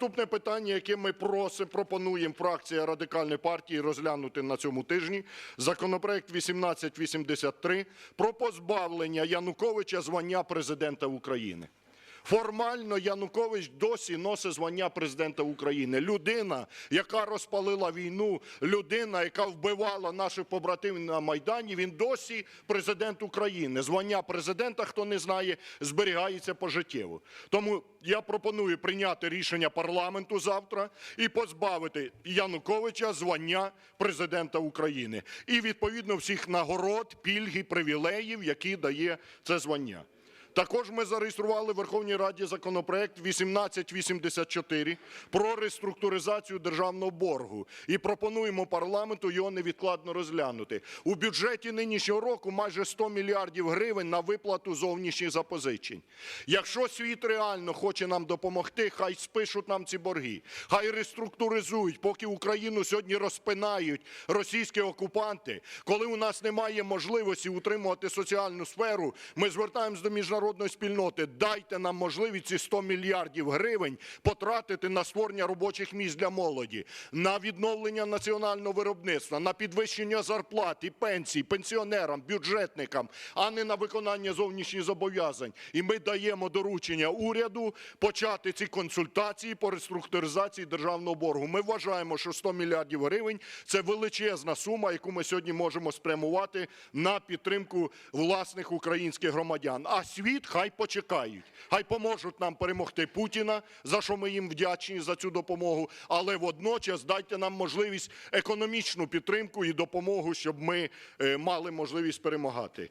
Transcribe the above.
Наступне питання, яке ми просимо, пропонуємо фракція Радикальної партії розглянути на цьому тижні, законопроект 1883 про позбавлення Януковича звання президента України. Формально Янукович досі носить звання президента України. Людина, яка розпалила війну, людина, яка вбивала наших побратимів на Майдані, він досі президент України. Звання президента, хто не знає, зберігається пожиттєво. Тому я пропоную прийняти рішення парламенту завтра і позбавити Януковича звання президента України. І відповідно всіх нагород, пільг і привілеїв, які дає це звання. Також ми зареєстрували в Верховній Раді законопроект 1884 про реструктуризацію державного боргу і пропонуємо парламенту його невідкладно розглянути. У бюджеті нинішнього року майже 100 мільярдів гривень на виплату зовнішніх запозичень. Якщо світ реально хоче нам допомогти, хай спишуть нам ці борги, хай реструктуризують, поки Україну сьогодні розпинають російські окупанти, коли у нас немає можливості утримувати соціальну сферу, ми звертаємось до міжнародної спільноти. Дайте нам можливість ці 100 мільярдів гривень потратити на створення робочих місць для молоді, на відновлення національного виробництва, на підвищення зарплат і пенсій пенсіонерам, бюджетникам, а не на виконання зовнішніх зобов'язань. І ми даємо доручення уряду почати ці консультації по реструктуризації державного боргу. Ми вважаємо, що 100 мільярдів гривень – це величезна сума, яку ми сьогодні можемо спрямувати на підтримку власних українських громадян. А світ хай почекають, хай поможуть нам перемогти Путіна, за що ми їм вдячні за цю допомогу, але водночас дайте нам можливість економічну підтримку і допомогу, щоб ми е, мали можливість перемагати.